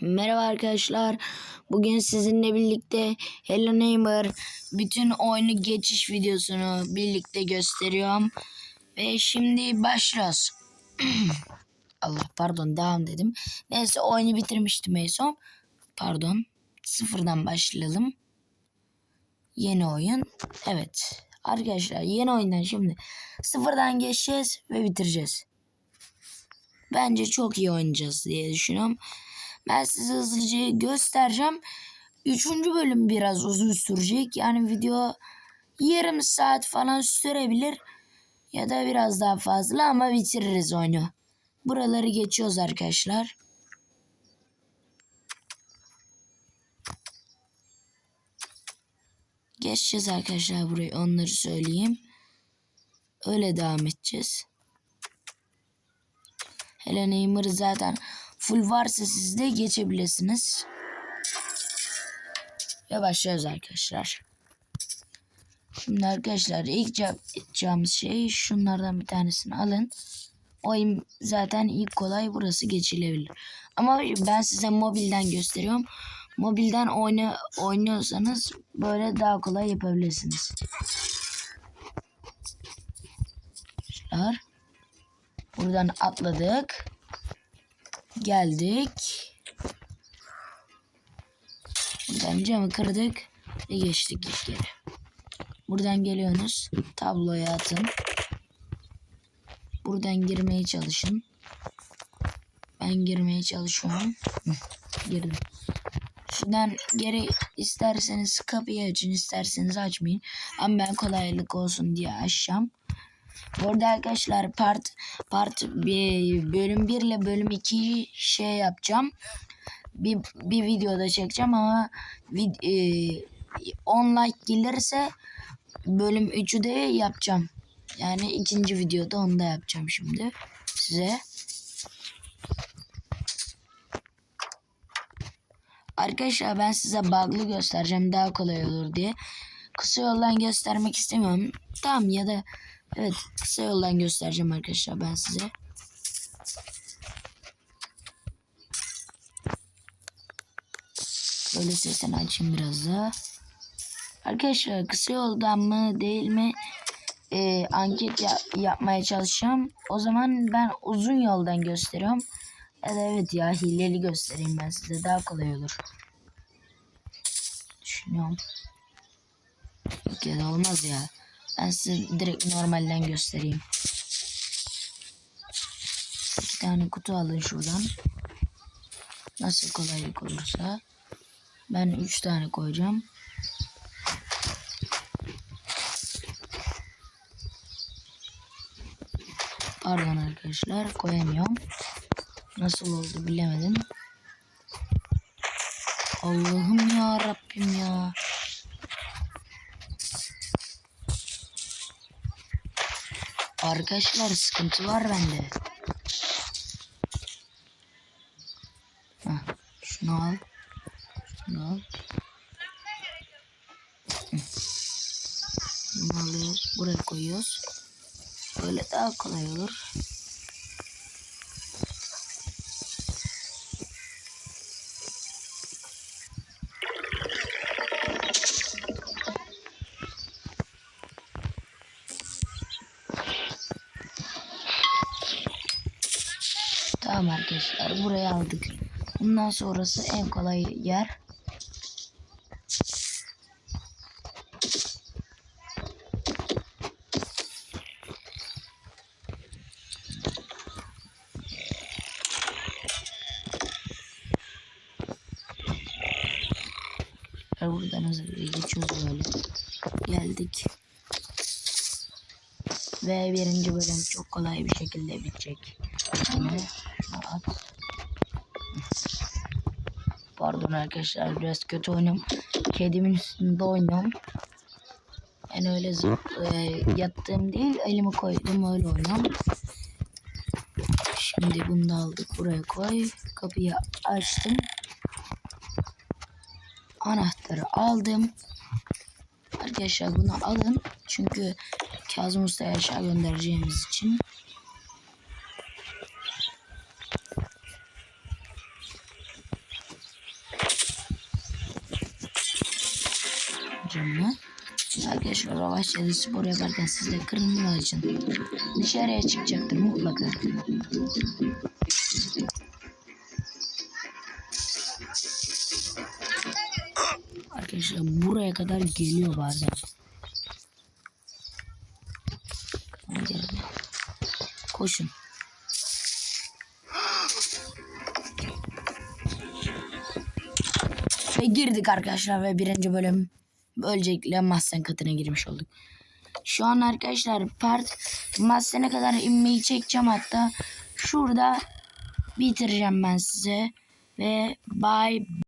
Merhaba arkadaşlar. Bugün sizinle birlikte Hello Neighbor bütün oyunu geçiş videosunu birlikte gösteriyorum. Ve şimdi başlıyoruz. Allah pardon devam dedim. Neyse oyunu bitirmiştim en son. Pardon. Sıfırdan başlayalım. Yeni oyun. Evet. Arkadaşlar yeni oyundan şimdi sıfırdan geçeceğiz ve bitireceğiz. Bence çok iyi oynayacağız diye düşünüyorum. Ben size hızlıca göstereceğim. Üçüncü bölüm biraz uzun sürecek. Yani video yarım saat falan sürebilir. Ya da biraz daha fazla ama bitiririz oyunu. Buraları geçiyoruz arkadaşlar. Geçeceğiz arkadaşlar burayı onları söyleyeyim. Öyle devam edeceğiz. Hele Neymar'ı zaten full varsa siz de geçebilirsiniz. Ve başlıyoruz arkadaşlar. Şimdi arkadaşlar ilk yapacağımız şey şunlardan bir tanesini alın. Oyun zaten ilk kolay burası geçilebilir. Ama ben size mobilden gösteriyorum. Mobilden oyna, oynuyorsanız böyle daha kolay yapabilirsiniz. Arkadaşlar. Buradan atladık. Geldik. Buradan camı kırdık ve geçtik geri. Buradan geliyorsunuz. Tabloya atın. Buradan girmeye çalışın. Ben girmeye çalışıyorum. Girdim. Şuradan geri isterseniz kapıyı açın isterseniz açmayın. Ama ben kolaylık olsun diye açacağım. Bu arkadaşlar part part bir, bölüm 1 ile bölüm 2 şey yapacağım. Bir, bir videoda çekeceğim ama vid, e, 10 like gelirse bölüm 3'ü de yapacağım. Yani ikinci videoda onu da yapacağım şimdi size. Arkadaşlar ben size bug'lı göstereceğim daha kolay olur diye. Kısa yoldan göstermek istemiyorum. Tamam ya da evet kısa yoldan göstereceğim arkadaşlar ben size. Böyle sesini açayım biraz daha. Arkadaşlar kısa yoldan mı değil mi e, anket ya- yapmaya çalışacağım. O zaman ben uzun yoldan gösteriyorum. Ya da evet ya hileli göstereyim ben size daha kolay olur. Düşünüyorum. Da olmaz ya. Ben size direkt normalden göstereyim. İki tane kutu alın şuradan. Nasıl kolaylık olursa. Ben üç tane koyacağım. Pardon arkadaşlar koyamıyorum. Nasıl oldu bilemedim. Allah'ım ya Rabbim ya. Arkadaşlar sıkıntı var bende. Heh, şunu al. Şunu al. Bunu alıyoruz. Buraya koyuyoruz. Böyle daha kolay olur. Arkadaşlar burayı aldık. Bundan sonrası en kolay yer. Ve buradan hızlıca geçiyoruz böyle. Geldik. Ve birinci bölüm çok kolay bir şekilde bitecek. Pardon arkadaşlar biraz kötü oynuyorum. Kedimin üstünde oynuyorum. Yani öyle e, yattığım değil elimi koydum öyle oynuyorum. Şimdi bunu da aldık buraya koy. Kapıyı açtım. Anahtarı aldım. Arkadaşlar bunu alın. Çünkü Kazım Usta'ya aşağı göndereceğimiz için. Kıracağım mı? Arkadaşlar bahçede spor yaparken siz de kırın mı açın. Dışarıya çıkacaktır mutlaka. Arkadaşlar buraya kadar geliyor bazen. Koşun. Ve girdik arkadaşlar ve birinci bölüm böylelikle mahzen katına girmiş olduk. Şu an arkadaşlar part mahzene kadar inmeyi çekeceğim. Hatta şurada bitireceğim ben size. Ve bye